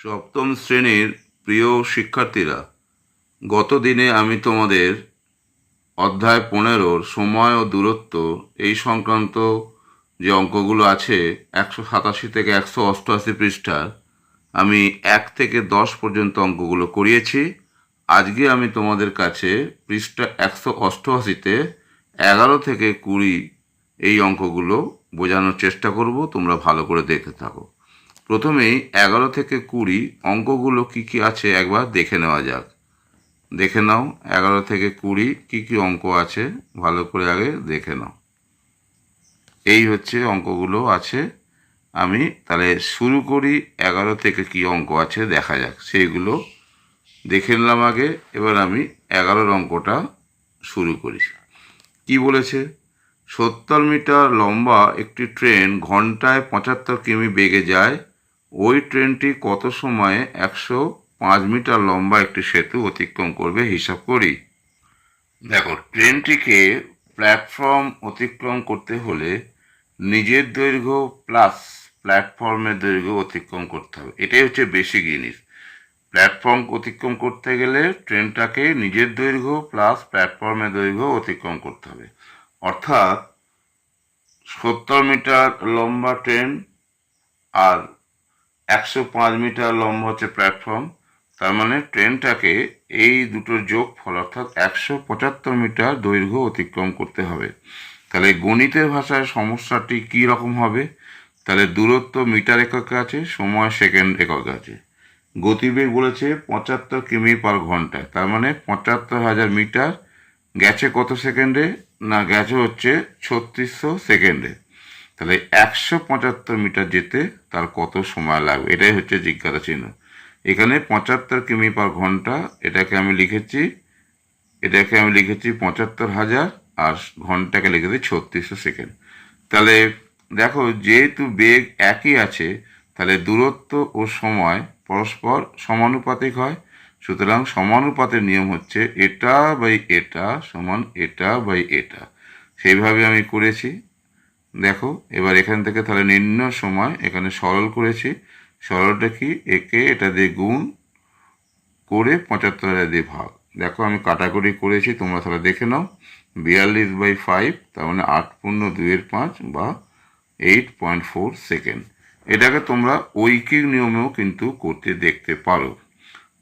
সপ্তম শ্রেণির প্রিয় শিক্ষার্থীরা, গত দিনে আমি তোমাদের অধ্যায় পনেরোর সময় ও দূরত্ব এই সংক্রান্ত যে অঙ্কগুলো আছে, একশো সাতাশি থেকে একশো অষ্টআশি পৃষ্ঠার, আমি এক থেকে দশ পর্যন্ত অঙ্কগুলো করিয়েছি। আজকে আমি তোমাদের কাছে পৃষ্ঠা একশো অষ্টআশিতে এগারো থেকে কুড়ি এই অঙ্কগুলো বোঝানোর চেষ্টা করব, তোমরা ভালো করে দেখে থাকো। প্রথমেই এগারো থেকে কুড়ি অঙ্কগুলো কি কি আছে একবার দেখে নেওয়া যাক। দেখে নাও, এগারো থেকে কুড়ি কি কি অঙ্ক আছে, ভালো করে আগে দেখে নাও। এই হচ্ছে অঙ্কগুলো আছে। আমি তাহলে শুরু করি, এগারো থেকে কি অঙ্ক আছে দেখা যাক। সেইগুলো দেখে নিলাম আগে, এবার আমি এগারোর অঙ্কটা শুরু করি। কি বলেছে? সত্তর মিটার লম্বা একটি ট্রেন ঘন্টায় পঁচাত্তর কিমি বেগে যায় ওই ট্রেনটি কত সময়ে একশো পাঁচ মিটার লম্বা একটি সেতু অতিক্রম করবে হিসাব করি। দেখো, ট্রেনটিকে প্ল্যাটফর্ম অতিক্রম করতে হলে নিজের দৈর্ঘ্য প্লাস প্ল্যাটফর্মের দৈর্ঘ্য অতিক্রম করতে হবে। এটাই হচ্ছে বেসিক জিনিস। প্ল্যাটফর্ম অতিক্রম করতে গেলে ট্রেনটাকে নিজের দৈর্ঘ্য প্লাস প্ল্যাটফর্মের দৈর্ঘ্য অতিক্রম করতে হবে। অর্থাৎ সত্তর মিটার লম্বা ট্রেন আর একশো পাঁচ মিটার লম্বা হচ্ছে প্ল্যাটফর্ম তার মানে ট্রেনটাকে এই দুটো যোগ ফল অর্থাৎ একশো পঁচাত্তর মিটার দৈর্ঘ্য অতিক্রম করতে হবে। তাহলে গণিতের ভাষায় সমস্যাটি কী রকম হবে? তাহলে দূরত্ব মিটার এককে আছে, সময় সেকেন্ড এককে আছে। গতিবেগ বলেছে পঁচাত্তর কিমি পার ঘন্টায় তার মানে পঁচাত্তর হাজার মিটার গেছে কত সেকেন্ডে? না, গেছে হচ্ছে ছত্রিশশো সেকেন্ডে। তাহলে একশো পঁচাত্তর মিটার যেতে তার কত সময় লাগবে? এটাই হচ্ছে জিজ্ঞাসা চিহ্ন। এখানে পঁচাত্তর কিমি পার ঘণ্টা, এটাকে আমি লিখেছি, এটাকে আমি লিখেছি পঁচাত্তর হাজার, আর ঘন্টাকে লিখেছি ছত্রিশশো সেকেন্ড। তাহলে দেখো, যেহেতু বেগ একই আছে, তাহলে দূরত্ব ও সময় পরস্পর সমানুপাতিক হয়। সুতরাং সমানুপাতের নিয়ম হচ্ছে এটা বাই এটা সমান এটা বাই এটা। সেইভাবে আমি করেছি। দেখো, এবার এখান থেকে তাহলে নিম্ন সময় এখানে সরল করেছি। সরলটা কি? একে এটা দিয়ে গুণ করে পঁচাত্তর হাজার দিয়ে ভাগ। দেখো, আমি কাটাকুটি করেছি, তোমরা তাহলে দেখে নাও। বিয়াল্লিশ বাই ফাইভ তার মানে আট পূর্ণ দুইয়ের পাঁচ বা এইট পয়েন্ট ফোর সেকেন্ড এটাকে তোমরা ঐকিক নিয়মেও কিন্তু করতে দেখতে পারো।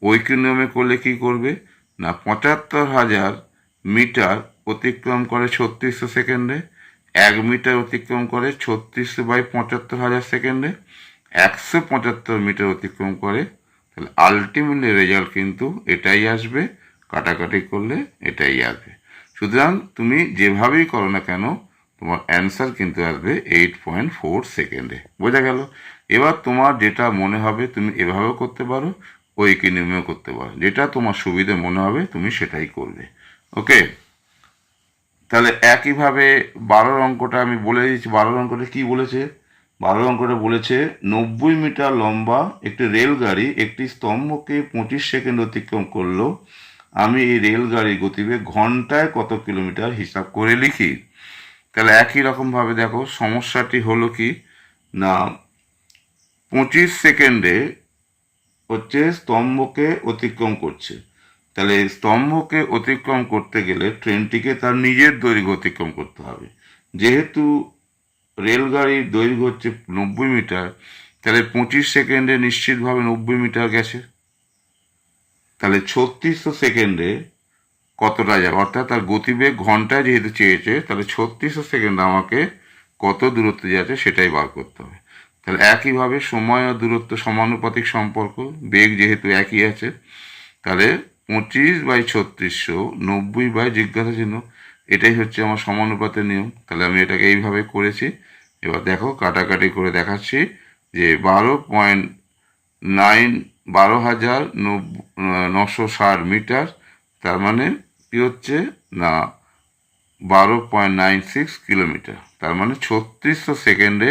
ঐকিক নিয়মে করলে কি করবে? না, পঁচাত্তর হাজার মিটার অতিক্রম করে ছত্রিশশো সেকেন্ডে এক মিটার অতিক্রম করে ছত্রিশশো বাই পঁচাত্তর হাজার সেকেন্ডে একশো পঁচাত্তর মিটার অতিক্রম করে, তাহলে আলটিমেটলি রেজাল্ট কিন্তু এটাই আসবে, কাটাকাটি করলে এটাই আসবে। সুতরাং তুমি যেভাবেই করো না কেন, তোমার অ্যান্সার কিন্তু আসবে এইট পয়েন্ট ফোর সেকেন্ডে। বোঝা গেল? এবার তোমার যেটা মনে হবে তুমি এভাবেও করতে পারো ওই নিয়মেও করতে পারো। যেটা তোমার সুবিধে মনে হবে তুমি সেটাই করবে। ওকে তাহলে একইভাবে বারোর অঙ্কটা আমি বলে দিচ্ছি বারোর অঙ্কটা কি বলেছে? বারোর অঙ্কটা বলেছে, নব্বই মিটার লম্বা একটি রেলগাড়ি একটি স্তম্ভকে পঁচিশ সেকেন্ড অতিক্রম করল। আমি এই রেলগাড়ির গতিবেগ ঘন্টায় কত কিলোমিটার হিসাব করে লিখি? তাহলে একই রকমভাবে দেখো, সমস্যাটি হলো কি? না, পঁচিশ সেকেন্ডে হচ্ছে স্তম্ভকে অতিক্রম করছে। তাহলে স্তম্ভকে অতিক্রম করতে গেলে ট্রেনটিকে তার নিজের দৈর্ঘ্য অতিক্রম করতে হবে। যেহেতু রেলগাড়ির দৈর্ঘ্য হচ্ছে নব্বই মিটার, তাহলে পঁচিশ সেকেন্ডে নিশ্চিতভাবে নব্বই মিটার গেছে। তাহলে ছত্রিশশো সেকেন্ডে কতটা যাবে? অর্থাৎ তার গতিবেগ ঘন্টায় যেহেতু চেয়েছে, তাহলে ছত্রিশশো সেকেন্ড আমাকে কত দূরত্ব যাচ্ছে সেটাই বার করতে হবে। তাহলে একইভাবে সময় ও দূরত্ব সমানুপাতিক সম্পর্ক, বেগ যেহেতু একই আছে, তাহলে পঁচিশ বাই ছত্রিশশো, নব্বই বাই জিজ্ঞাসা চিহ্ন, এটাই হচ্ছে আমার সমানুপাতের নিয়ম। তাহলে আমি এটাকে এইভাবে করেছি। এবার দেখো, কাটাকাটি করে দেখাচ্ছি যে বারো পয়েন্ট নাইন, বারো হাজার নশো ষাট মিটার, তার মানে কী হচ্ছে? না, বারো পয়েন্ট নাইন সিক্স কিলোমিটার। তার মানে ছত্রিশশো সেকেন্ডে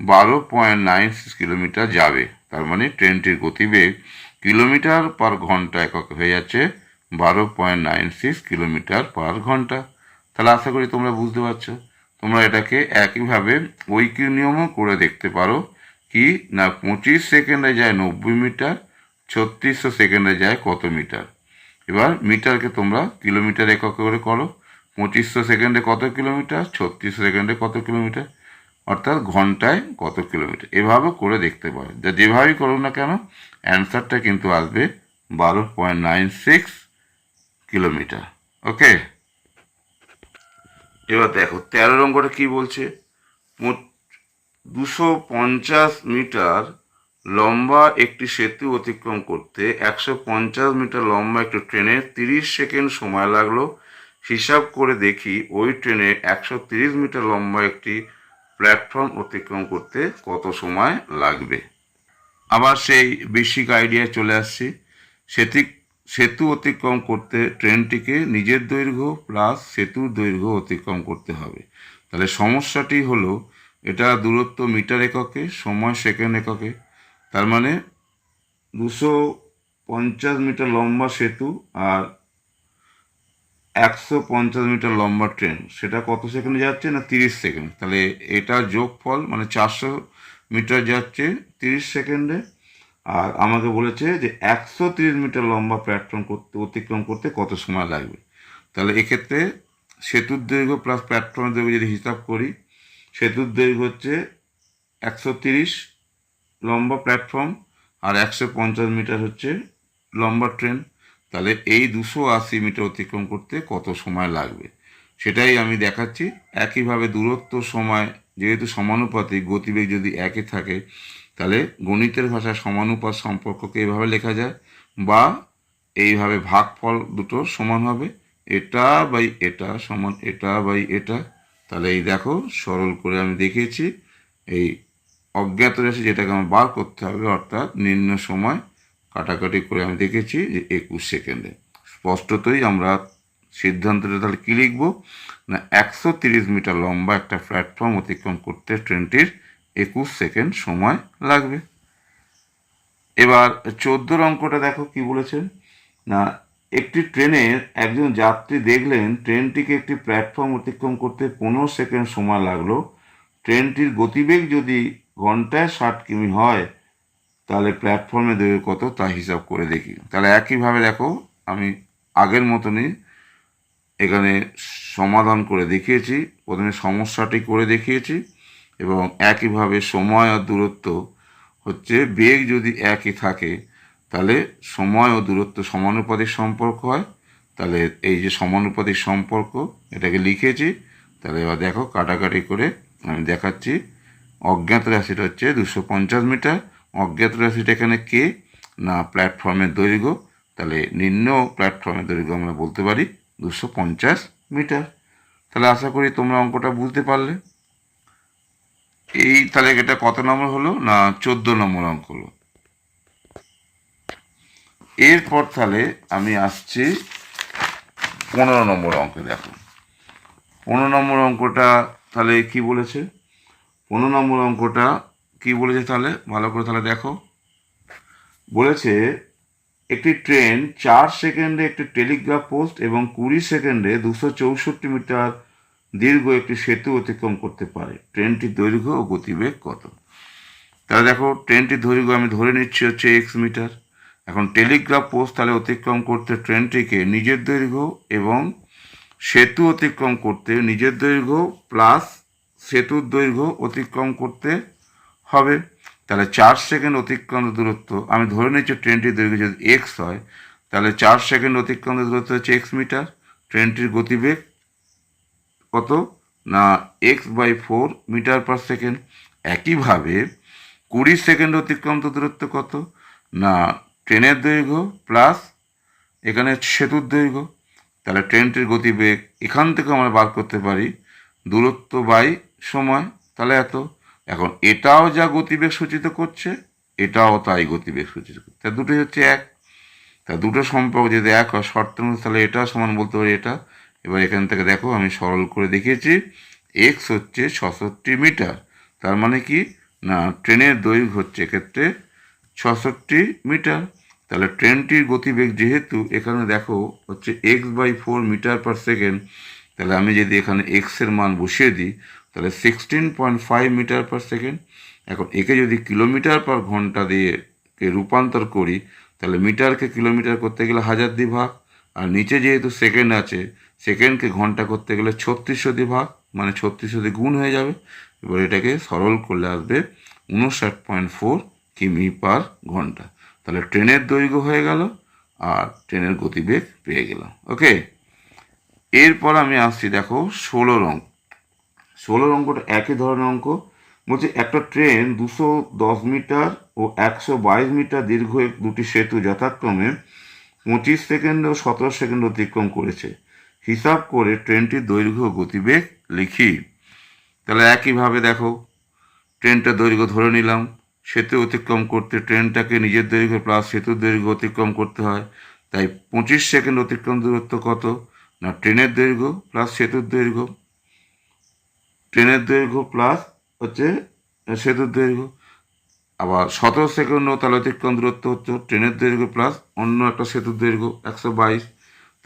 বারো পয়েন্ট নাইন সিক্স কিলোমিটার যাবে। তার মানে ট্রেনটির গতিবেগ কিলোমিটার পার ঘণ্টা একক হয়ে যাচ্ছে, বারো point nine six kilometre per ঘণ্টা। তাহলে আশা করি তোমরা বুঝতে পারছ। তোমরা এটাকে একইভাবে ঐক্য নিয়মও করে দেখতে পারো কি না পঁচিশ সেকেন্ডে যায় নব্বই মিটার, ছত্রিশশো সেকেন্ডে যায় কত মিটার। এবার মিটারকে তোমরা কিলোমিটার একক করে করো। পঁচিশশো সেকেন্ডে কত কিলোমিটার, ছত্রিশশো সেকেন্ডে কত কিলোমিটার, অর্থাৎ ঘন্টায় কত কিলোমিটার। এভাবে করে দেখতে পারো। যা যেভাবেই করুক না কেন অ্যান্সারটা কিন্তু আসবে বারো point nine six kilometre. Okay এবার দেখো, তেরো নম্বরটা কি বলছে? দুশো পঞ্চাশ মিটার লম্বা একটি সেতু অতিক্রম করতে একশো পঞ্চাশ মিটার লম্বা একটি ট্রেনে তিরিশ সেকেন্ড সময় লাগল। হিসাব করে দেখি ওই ট্রেনে একশো তিরিশ মিটার লম্বা একটি প্ল্যাটফর্ম অতিক্রম করতে কত সময় লাগবে? আবার সেই বেসিক আইডিয়ায় চলে আসছি। সেতু সেতু অতিক্রম করতে ট্রেনটিকে নিজের দৈর্ঘ্য প্লাস সেতুর দৈর্ঘ্য অতিক্রম করতে হবে। তাহলে সমস্যাটি হলো, এটা দূরত্ব মিটার এককে, সময় সেকেন্ড এককে। তার মানে দুশো পঞ্চাশ মিটার লম্বা সেতু আর একশো পঞ্চাশ মিটার লম্বা ট্রেন। সেটা কত সেকেন্ডে যাচ্ছে না তিরিশ সেকেন্ড? তাহলে এটা যোগফল মানে চারশো মিটার যাচ্ছে তিরিশ সেকেন্ডে। আর আমাকে বলেছে যে একশো তিরিশ মিটার লম্বা প্ল্যাটফর্ম করতে, অতিক্রম করতে কত সময় লাগবে। তাহলে এক্ষেত্রে সেতুর দৈর্ঘ্য প্লাস প্ল্যাটফর্মের দৈর্ঘ্য যদি হিসাব করি, সেতুর দৈর্ঘ্য হচ্ছে একশো তিরিশ লম্বা প্ল্যাটফর্ম আর একশো পঞ্চাশ মিটার হচ্ছে লম্বা ট্রেন তাহলে এই দুশো আশি মিটার অতিক্রম করতে কত সময় লাগবে? সেটাই আমি দেখাচ্ছি। একইভাবে দূরত্ব সময় যেহেতু সমানুপাতিক, গতিবেগ যদি একে থাকে, তাহলে গণিতের ভাষায় সমানুপাত সম্পর্ককে এভাবে লেখা যায় বা এইভাবে ভাগফল দুটো সমান হবে, এটা বাই এটা সমান এটা বাই এটা। তাহলে এই দেখো, সরল করে আমি দেখিয়েছি, এই অজ্ঞাত রাশি যেটাকে আমার বার করতে হবে, অর্থাৎ নিম্ন সময় কাটাকাটি করে আমি দেখেছি যে একুশ সেকেন্ডে। স্পষ্টতই আমরা সিদ্ধান্তটা তাহলে কী লিখব? না, একশো তিরিশ মিটার লম্বা একটা প্ল্যাটফর্ম অতিক্রম করতে ট্রেনটির একুশ সেকেন্ড সময় লাগবে। এবার চোদ্দোর অঙ্কটা দেখো কি বলেছেন না, একটি ট্রেনের একজন যাত্রী দেখলেন ট্রেনটিকে একটি প্ল্যাটফর্ম অতিক্রম করতে পনেরো সেকেন্ড সময় লাগল। ট্রেনটির গতিবেগ যদি ঘন্টায় ষাট কিমি হয়, তাহলে প্ল্যাটফর্মে দেবে কত? তা হিসাব করে দেখি। তাহলে একইভাবে দেখো, আমি আগের মতনই এখানে সমাধান করে দেখিয়েছি, প্রথমে সমস্যাটি করে দেখিয়েছি এবং একইভাবে সময় আর দূরত্ব হচ্ছে, বেগ যদি একই থাকে, তাহলে সময় ও দূরত্ব সমানুপাতিক সম্পর্ক হয়। তাহলে এই যে সমানুপাতিক সম্পর্ক, এটাকে লিখেছি, তাহলে এবার দেখো কাটাকাটি করে আমি দেখাচ্ছি। অজ্ঞাত রাশিটা হচ্ছে দুশো পঞ্চাশ মিটার। অজ্ঞাত রাশিটা এখানে কে? না, প্ল্যাটফর্মের দৈর্ঘ্য। তাহলে নিম্ন প্ল্যাটফর্মের দৈর্ঘ্য আমরা বলতে পারি। দুশো পঞ্চাশ মিটার। তাহলে আশা করি তোমরা অঙ্কটা বুঝতে পারলে। এই তাহলে এটা কত নম্বর হলো? না, চোদ্দ নম্বর অঙ্ক হলো। এরপর তাহলে আমি আসছি পনেরো নম্বর অঙ্কে, দেখো। পনেরো নম্বর অঙ্কটা তাহলে কি বলেছে? পনেরো নম্বর অঙ্কটা কি বলেছে তাহলে? ভালো করে তাহলে দেখো। বলেছে একটি ট্রেন চার সেকেন্ডে একটি টেলিগ্রাফ পোস্ট এবং কুড়ি সেকেন্ডে দুশো চৌষট্টি মিটার দীর্ঘ একটি সেতু অতিক্রম করতে পারে। ট্রেনটির দৈর্ঘ্য ও গতিবেগ কত? তাহলে দেখো, ট্রেনটির দৈর্ঘ্য আমি ধরে নিচ্ছি হচ্ছে এক্স মিটার। এখন টেলিগ্রাফ পোস্ট তাহলে অতিক্রম করতে ট্রেনটিকে নিজের দৈর্ঘ্য এবং সেতু অতিক্রম করতে নিজের দৈর্ঘ্য প্লাস সেতুর দৈর্ঘ্য অতিক্রম করতে হবে। তাহলে চার সেকেন্ড অতিক্রান্ত দূরত্ব, আমি ধরে নিচ্ছি ট্রেনটির দৈর্ঘ্য যদি এক্স হয়, তাহলে চার সেকেন্ড অতিক্রান্ত দূরত্ব হচ্ছে এক্স মিটার, ট্রেনটির গতিবেগ কত? না X by four metre per second একইভাবে কুড়ি সেকেন্ড অতিক্রান্ত দূরত্ব কত? না, ট্রেনের দৈর্ঘ্য প্লাস এখানে সেতুর দৈর্ঘ্য। তাহলে ট্রেনটির গতিবেগ, এখান থেকে আমরা বার করতে পারি দূরত্ব বাই সময়। তাহলে এত। এখন এটাও যা গতিবেগ সূচিত করছে, এটাও তাই গতিবেগ সূচিত করছে। তা দুটোই হচ্ছে এক। তা দুটো সম্পর্ক যদি এক হয়, শর্ত তাহলে এটাও সমান বলতে পারি এটা। এবার এখান থেকে দেখো, আমি সরল করে দেখিয়েছি এক্স হচ্ছে ছষট্টি মিটার। তার মানে কি? না, ট্রেনের দৈর্ঘ্য হচ্ছে এক্ষেত্রে ছষট্টি মিটার। তাহলে ট্রেনটির গতিবেগ যেহেতু এখানে দেখো হচ্ছে X by four metre per second তাহলে আমি যদি এখানে এক্সের মান বসিয়ে দিই তাহলে sixteen point five metre per second এখন একে যদি কিলোমিটার পার ঘণ্টা দিয়ে রূপান্তর করি, তাহলে মিটারকে কিলোমিটার করতে গেলে হাজার দিয়ে ভাগ আর নিচে যেহেতু সেকেন্ড আছে সেকেন্ডকে ঘণ্টা করতে গেলে ছত্রিশশো দিয়ে ভাগ মানে ছত্রিশশো দিয়ে গুণ হয়ে যাবে। এবার এটাকে সরল করলে আসবে উনষাট পয়েন্ট ফোর কিমি পার ঘণ্টা। তাহলে ট্রেনের দৈর্ঘ্য হয়ে গেল, আর ট্রেনের গতিবেগ পেয়ে গেলাম। ওকে এরপর আমি আসছি দেখো ষোলো অঙ্ক ষোলোর অঙ্কটা একই ধরনের অঙ্ক। বলছে, একটা ট্রেন দুশো দশ মিটার ও একশো বাইশ মিটার দীর্ঘ দুটি সেতু যথাক্রমে পঁচিশ সেকেন্ড ও সতেরো সেকেন্ড অতিক্রম করেছে। হিসাব করে ট্রেনটির দৈর্ঘ্য গতিবেগ লিখি। তাহলে একইভাবে দেখো ট্রেনটা দৈর্ঘ্য ধরে নিলাম। সেতু অতিক্রম করতে ট্রেনটাকে নিজের দৈর্ঘ্য প্লাস সেতুর দৈর্ঘ্য অতিক্রম করতে হয়। তাই পঁচিশ সেকেন্ড অতিক্রম দূরত্ব কত? না ট্রেনের দৈর্ঘ্য প্লাস সেতুর দৈর্ঘ্য। ট্রেনের দৈর্ঘ্য প্লাস হচ্ছে, সেতুর দৈর্ঘ্য। আবার সতেরো সেকেন্ড তাহলে অতিক্রম দূরত্ব হচ্ছে ট্রেনের দৈর্ঘ্য প্লাস অন্য একটা সেতুর দৈর্ঘ্য একশো বাইশ।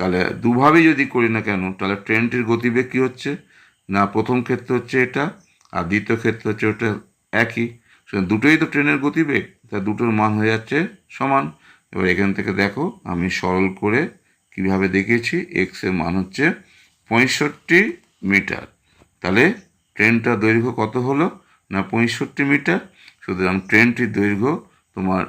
তাহলে দুভাবেই যদি করি না কেন, তাহলে ট্রেনটির গতিবেগ কী হচ্ছে? না, প্রথম ক্ষেত্রে হচ্ছে এটা, আর দ্বিতীয় ক্ষেত্রে হচ্ছে ওটা একই। দুটোই তো ট্রেনের গতিবেগ, তা দুটোর মান হয়ে যাচ্ছে সমান। এবার এখান থেকে দেখো, আমি সরল করে কীভাবে দেখিয়েছি এক্সের মান হচ্ছে পঁয়ষট্টি মিটার। তাহলে ট্রেনটার দৈর্ঘ্য কত হলো? না পঁয়ষট্টি মিটার? সুতরাং ট্রেনটির দৈর্ঘ্য তোমার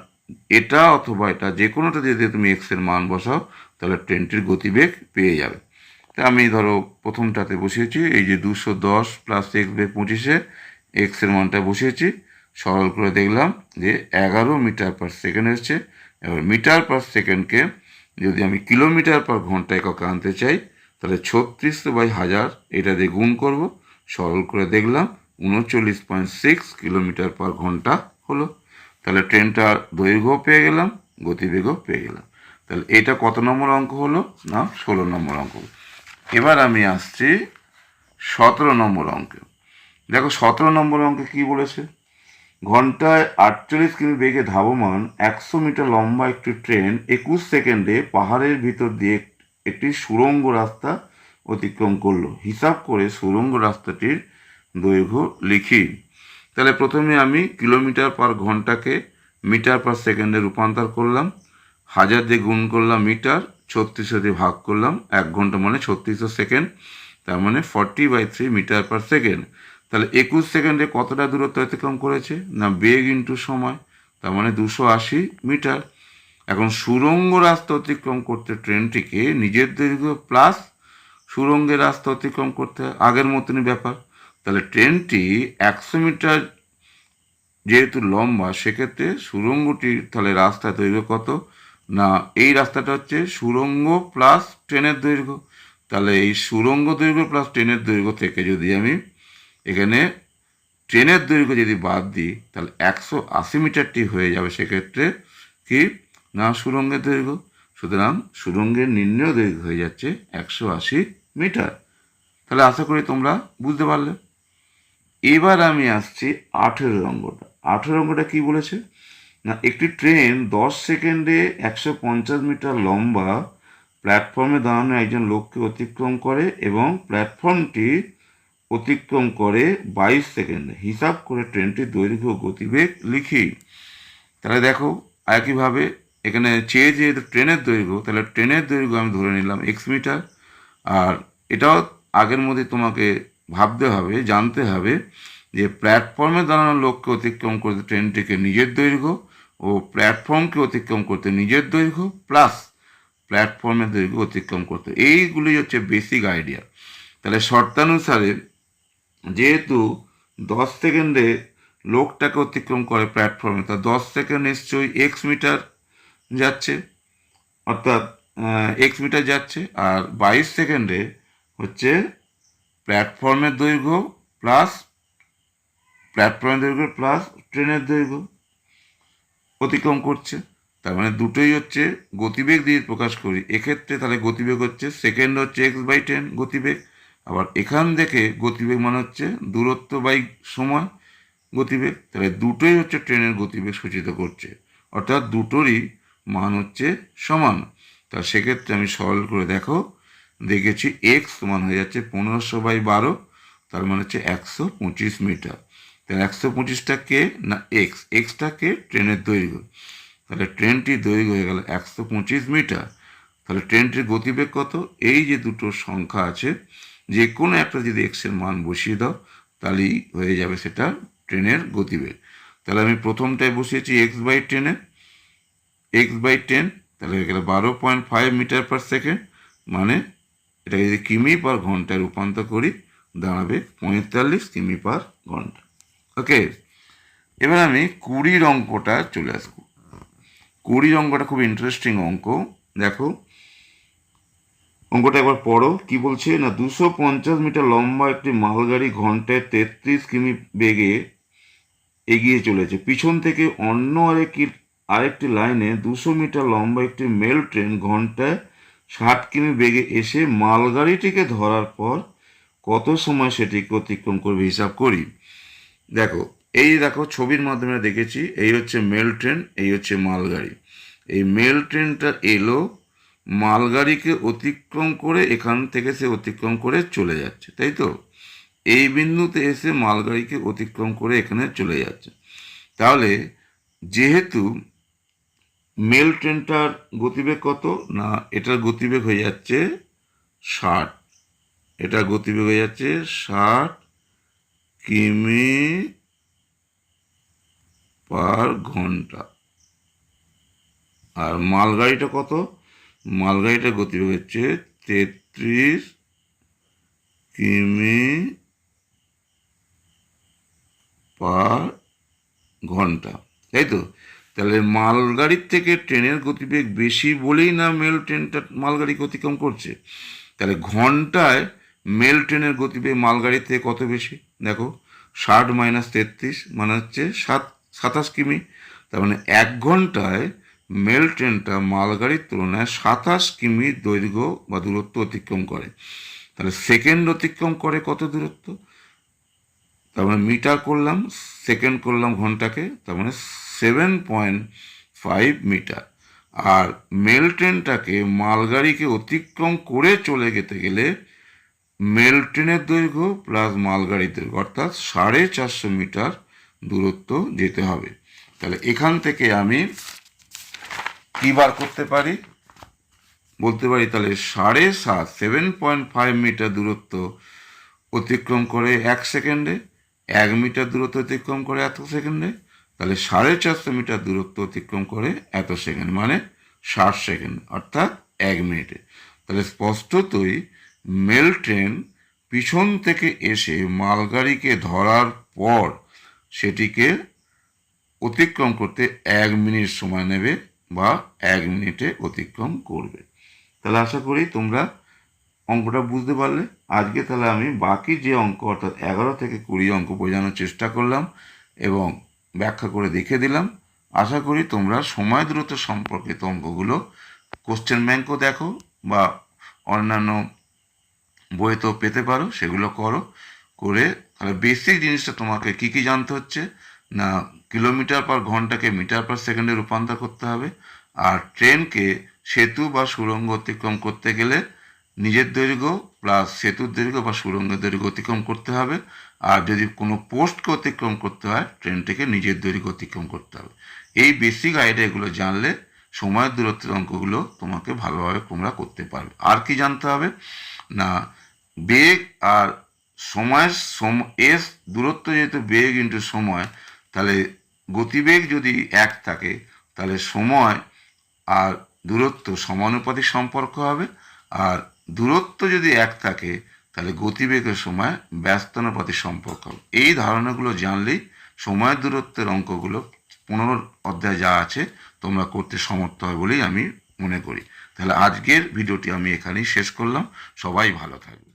এটা অথবা এটা যে কোনোটা দিয়ে তুমি এক্সের মান বসাও, তাহলে ট্রেনটির গতিবেগ পেয়ে যাবে। তা আমি ধরো প্রথমটাতে বসিয়েছি, এই যে দুশো দশ প্লাস এক্স বেগ পঁচিশে এক্সের মানটা বসিয়েছি, সরল করে দেখলাম যে এগারো মিটার পার সেকেন্ড এসছে। এবার মিটার পার সেকেন্ডকে যদি আমি কিলোমিটার পার ঘণ্টা এককে আনতে চাই, তাহলে ছত্রিশশো বাই হাজার এটা দিয়ে গুণ করব। সরল করে দেখলাম, উনচল্লিশ পয়েন্ট সিক্স কিলোমিটার পার ঘণ্টা হলো। তাহলে ট্রেনটার দৈর্ঘ্য পেয়ে গেলাম, গতিবেগও পেয়ে গেলাম। তাহলে এটা কত নম্বর অঙ্ক হলো? না, ষোলো নম্বর অঙ্ক এবার আমি আসছি সতেরো নম্বর অঙ্কে। দেখো, সতেরো নম্বর অঙ্কে কি বলেছে? ঘন্টায় আটচল্লিশ কিমি বেগে ধাবমান একশো মিটার লম্বা একটি ট্রেন একুশ সেকেন্ডে পাহাড়ের ভিতর দিয়ে একটি সুড়ঙ্গ রাস্তা অতিক্রম করল। হিসাব করে সুরঙ্গ রাস্তাটির দৈর্ঘ্য লিখি। তাহলে প্রথমে আমি কিলোমিটার পার ঘন্টাকে মিটার পার সেকেন্ডে রূপান্তর করলাম। হাজার দিয়ে গুণ করলাম মিটার, ছত্রিশশো দিয়ে ভাগ করলাম। এক ঘণ্টা মানে ছত্রিশশো সেকেন্ড। তার মানে forty by three metre per second. তাহলে একুশ সেকেন্ডে কতটা দূরত্ব অতিক্রম করেছে? না, বেগ ইন্টু সময়। তার মানে দুশো আশি মিটার। এখন সুরঙ্গ রাস্তা অতিক্রম করতে ট্রেনটিকে নিজের দৈর্ঘ্য প্লাস সুরঙ্গের রাস্তা অতিক্রম করতে হয়। আগের মতনই ব্যাপার। তাহলে ট্রেনটি একশো মিটার যেহেতু লম্বা, সেক্ষেত্রে সুরঙ্গটির তাহলে রাস্তা দৈর্ঘ্য কত? না, এই রাস্তাটা হচ্ছে সুরঙ্গ প্লাস ট্রেনের দৈর্ঘ্য। তাহলে এই সুরঙ্গ দৈর্ঘ্য প্লাস ট্রেনের দৈর্ঘ্য থেকে যদি আমি এখানে ট্রেনের দৈর্ঘ্য যদি বাদ দিই, তাহলে একশো আশি মিটারটি হয়ে যাবে সেক্ষেত্রে কি? না, সুরঙ্গের দৈর্ঘ্য। সুতরাং সুরঙ্গের নির্ণয় দৈর্ঘ্য হয়ে যাচ্ছে একশো আশি মিটার তাহলে আশা করি তোমরা বুঝতে পারলে। এবার আমি আসছি আঠেরো অঙ্কটা আঠেরো অঙ্গটা কি বলেছে? না, একটি ট্রেন দশ সেকেন্ডে একশো পঞ্চাশ মিটার লম্বা প্ল্যাটফর্মে দাঁড়ানো একজন লোককে অতিক্রম করে এবং প্ল্যাটফর্মটি অতিক্রম করে বাইশ সেকেন্ডে। হিসাব করে ট্রেনটির দৈর্ঘ্য গতিবেগ লিখি। তাহলে দেখো, একইভাবে এখানে চেয়ে যেহেতু ট্রেনের দৈর্ঘ্য, তাহলে ট্রেনের দৈর্ঘ্য আমি ধরে নিলাম এক্স মিটার আর এটাও আগের মধ্যে তোমাকে ভাবতে হবে, জানতে হবে যে প্ল্যাটফর্মে দাঁড়ানো লোককে অতিক্রম করতে ট্রেনটিকে নিজের দৈর্ঘ্য ও প্ল্যাটফর্মকে অতিক্রম করতে নিজের দৈর্ঘ্য প্লাস প্ল্যাটফর্মের দৈর্ঘ্য অতিক্রম করতে। এইগুলি হচ্ছে বেসিক আইডিয়া তাহলে শর্তানুসারে যেহেতু দশ সেকেন্ডে লোকটাকে অতিক্রম করে প্ল্যাটফর্মে তা দশ সেকেন্ড নিশ্চয়ই এক্স মিটার যাচ্ছে, অর্থাৎ এক্স মিটার যাচ্ছে আর বাইশ সেকেন্ডে হচ্ছে প্ল্যাটফর্মের দৈর্ঘ্য প্লাস প্ল্যাটফর্মের দৈর্ঘ্য প্লাস ট্রেনের দৈর্ঘ্য অতিক্রম করছে। তার মানে দুটোই হচ্ছে গতিবেগ দিয়ে প্রকাশ করি। এক্ষেত্রে তাহলে গতিবেগ হচ্ছে সেকেন্ড হচ্ছে এক্স বাই টেন গতিবেগ। আবার এখান থেকে গতিবেগ মানে হচ্ছে দূরত্ব বাই সময় গতিবেগ। তাহলে দুটোই হচ্ছে ট্রেনের গতিবেগ সূচিত করছে। অর্থাৎ দুটোরই মান হচ্ছে সমান। তা সেক্ষেত্রে আমি সরল করে দেখো, দেখেছি এক্স সমান হয়ে যাচ্ছে পনেরোশো বাই বারো, তার মানে হচ্ছে একশো পঁচিশ মিটার। তাহলে একশো পঁচিশটা কে না এক্স এক্সটা কে? ট্রেনের দৈর্ঘ্য। তাহলে ট্রেনটির দৈর্ঘ্য হয়ে গেল একশো পঁচিশ মিটার। তাহলে ট্রেনটির গতিবেগ কত? এই যে দুটো সংখ্যা আছে, যে কোনো একটা যদি এক্সের মান বসিয়ে দাও, তাহলেই হয়ে যাবে সেটা ট্রেনের গতিবেগ। তাহলে আমি প্রথমটায় বসিয়েছি এক্স বাই টেনে। এক্স বাই টেন তাহলে হয়ে বারো point five metre per second মানে এটাকে যদি কিমি পার ঘন্টায় রূপান্তর করি, দাঁড়াবে পঁয়তাল্লিশ কিমি পার ঘণ্টা। ওকে এবার আমি কুড়ির অঙ্কটা চলে আসব। কুড়ির অঙ্কটা খুব ইন্টারেস্টিং অঙ্ক। দেখো, অঙ্কটা একবার পড়ো, কি বলছে? না, দুশো পঞ্চাশ মিটার লম্বা একটি মালগাড়ি ঘন্টায় তেত্রিশ কিমি বেগে এগিয়ে চলেছে। পিছন থেকে অন্য আরেকটি আরেকটি লাইনে দুশো মিটার লম্বা একটি মেল ট্রেন ঘন্টায় ষাট কিমি বেগে এসে মালগাড়িটিকে ধরার পর কত সময় সেটিকে অতিক্রম করবে হিসাব করি। দেখো, এই দেখো, ছবির মাধ্যমে দেখেছি, এই হচ্ছে মেল ট্রেন, এই হচ্ছে মালগাড়ি। এই মেল ট্রেনটা এলো, মালগাড়িকে অতিক্রম করে এখান থেকে সে অতিক্রম করে চলে যাচ্ছে, তাই তো? এই বিন্দুতে এসে মালগাড়িকে অতিক্রম করে এখানে চলে যাচ্ছে। তাহলে যেহেতু মেল ট্রেনটার গতিবেগ কত? না, এটার গতিবেগ হয়ে যাচ্ছে ষাট। এটা গতিবেগ হয়ে যাচ্ছে ষাট কিমি পার ঘণ্টা। আর মালগাড়িটা কত? মালগাড়িটা গতিবেগ হচ্ছে তেত্রিশ কিমি পার ঘণ্টা। তাই তো? তাহলে মালগাড়ির থেকে ট্রেনের গতিবেগ বেশি বলেই না মেল ট্রেনটা মালগাড়ি অতিক্রম করছে? তাহলে ঘন্টায় মেল ট্রেনের গতিবেগ মালগাড়ির থেকে কত বেশি? দেখো, ষাট মাইনাস তেত্রিশ মানে হচ্ছে সাত, সাতাশ কিমি। তার মানে এক ঘন্টায় মেল ট্রেনটা মালগাড়ির তুলনায় সাতাশ কিমি দৈর্ঘ্য বা দূরত্ব অতিক্রম করে। তাহলে সেকেন্ড অতিক্রম করে কত দূরত্ব? তার মানে মিটার করলাম, সেকেন্ড করলাম ঘন্টাকে, তার মানে সেভেন পয়েন্ট ফাইভ মিটার আর মেল ট্রেনটাকে মালগাড়িকে অতিক্রম করে চলে যেতে গেলে মেল ট্রেনের দৈর্ঘ্য প্লাস মালগাড়ির দৈর্ঘ্য, অর্থাৎ সাড়ে চারশো মিটার দূরত্ব যেতে হবে। তাহলে এখান থেকে আমি কী বার করতে পারি? বলতে পারি তাহলে সাড়ে সাত সেভেন পয়েন্ট ফাইভ মিটার দূরত্ব অতিক্রম করে এক সেকেন্ডে, এক মিটার দূরত্ব অতিক্রম করে এত সেকেন্ডে তাহলে সাড়ে চারশো মিটার দূরত্ব অতিক্রম করে এত সেকেন্ড মানে ষাট সেকেন্ড, অর্থাৎ এক মিনিটে। তাহলে স্পষ্টতই মেল ট্রেন পিছন থেকে এসে মালগাড়িকে ধরার পর সেটিকে অতিক্রম করতে এক মিনিট সময় নেবে বা এক মিনিটে অতিক্রম করবে। তাহলে আশা করি তোমরা অঙ্কটা বুঝতে পারলে। আজকে তাহলে আমি বাকি যে অঙ্ক, অর্থাৎ এগারো থেকে কুড়ি অঙ্ক বোঝানোর চেষ্টা করলাম এবং ব্যাখ্যা করে দেখে দিলাম। আশা করি তোমরা সময় দূরত্ব সম্পর্কিত অঙ্কগুলো কোশ্চেন ব্যাংকও দেখো বা অন্যান্য বইতেও পেতে পারো, সেগুলো করো। করে তাহলে বেসিক জিনিসটা তোমাকে কী কী জানতে হচ্ছে? না কিলোমিটার পার ঘন্টাকে মিটার পার সেকেন্ডে রূপান্তর করতে হবে। আর ট্রেনকে সেতু বা সুড়ঙ্গ অতিক্রম করতে গেলে নিজের দৈর্ঘ্য প্লাস সেতুর দৈর্ঘ্য বা সুড়ঙ্গের দৈর্ঘ্য অতিক্রম করতে হবে। আর যদি কোনো পোস্টকে অতিক্রম করতে হয়, ট্রেনটিকে নিজের দৈর্ঘ্য অতিক্রম করতে হবে। এই বেসিক আইডিয়াগুলো জানলে সময়ের দূরত্বের অঙ্কগুলো তোমাকে ভালোভাবে তোমরা করতে পারবে। আর কি জানতে হবে? না, বেগ আর সময়ের সম, এস দূরত্ব যেহেতু বেগ ইন্টু সময়, তাহলে গতিবেগ যদি এক থাকে, তাহলে সময় আর দূরত্ব সমানুপাতিক সম্পর্ক হবে। আর দূরত্ব যদি এক থাকে তাহলে গতিবেগের সময় ব্যস্তানুপাতিক সম্পর্ক। এই ধারণাগুলো জানলেই সময় দূরত্বের অঙ্কগুলো পনেরো অধ্যায় যা আছে তোমরা করতে সমর্থ হয় বলেই আমি মনে করি। তাহলে আজকের ভিডিওটি আমি এখানেই শেষ করলাম। সবাই ভালো থাকবে।